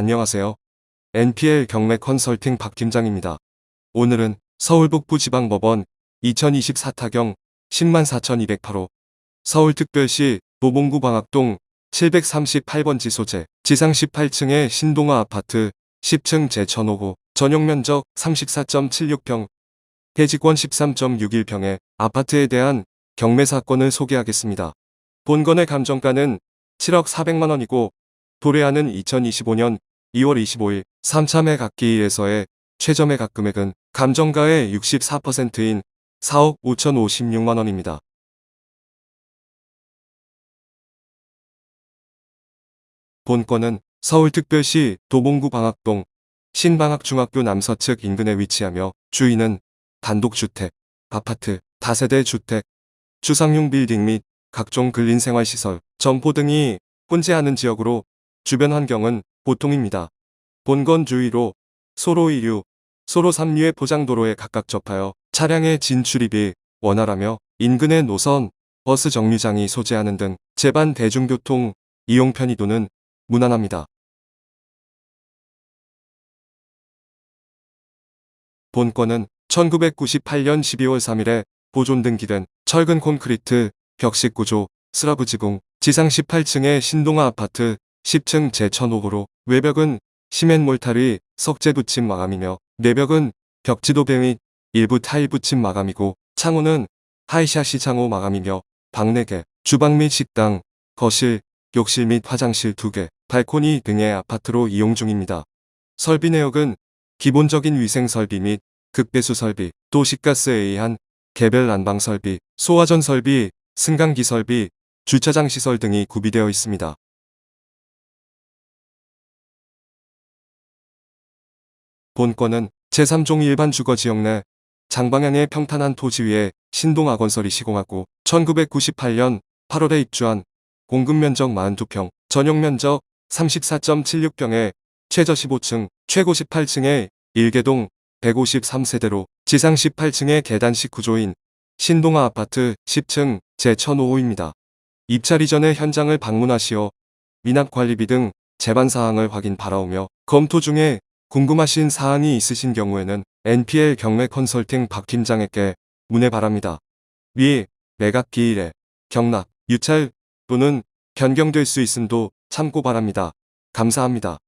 안녕하세요. NPL 경매 컨설팅 박 팀장입니다. 오늘은 서울 북부지방법원 2024 타경 104,208호 서울특별시 노봉구 방학동 738번 지 소재 지상 18층의 신동아 아파트 10층 제1005호 전용 면적 34.76평 대지권 13.61평의 아파트에 대한 경매 사건을 소개하겠습니다. 본건의 감정가는 7억 400만 원이고 도래하는 2025년 2월 25일 3차 매각기일에서의 최저 매각 금액은 감정가의 64%인 4억 5,056만 원입니다. 본건은 서울특별시 도봉구 방학동 신방학중학교 남서측 인근에 위치하며 주인은 단독주택, 아파트, 다세대 주택, 주상용 빌딩 및 각종 근린생활시설, 점포 등이 혼재하는 지역으로 주변 환경은 보통입니다. 본건 주위로 소로 2류, 소로 3류의 포장도로에 각각 접하여 차량의 진출입이 원활하며 인근의 노선, 버스 정류장이 소재하는 등 제반 대중교통 이용 편의도는 무난합니다. 본건은 1998년 12월 3일에 보존 등기된 철근 콘크리트 벽식 구조 슬러브 지붕 지상 18층의 신동아 아파트 10층 제1005호로 외벽은 시멘 몰타리 석재 붙임 마감이며 내벽은 벽지도 배및 일부 타일 붙임 마감이고 창호는 하이샤시 창호 마감이며 방 4개, 주방 및 식당, 거실, 욕실 및 화장실 2개, 발코니 등의 아파트로 이용 중입니다. 설비 내역은 기본적인 위생 설비 및 극배수 설비, 도시가스에 의한 개별 난방 설비, 소화전 설비, 승강기 설비, 주차장 시설 등이 구비되어 있습니다. 본건은 제3종 일반 주거지역 내 장방향의 평탄한 토지 위에 신동학원설이 시공하고 1998년 8월에 입주한 공급 면적 42평, 전용 면적 34.76평에 최저 15층, 최고 18층의 1개동 153세대로 지상 18층의 계단식 구조인 신동아 아파트 10층 제1005호입니다. 입찰 이전에 현장을 방문하시어 미납관리비 등 제반 사항을 확인 바라오며 검토 중에 궁금하신 사항이 있으신 경우에는 NPL 경매 컨설팅 박 팀장에게 문의 바랍니다. 위 매각 기일에 경락, 유찰 또는 변경될 수 있음도 참고 바랍니다. 감사합니다.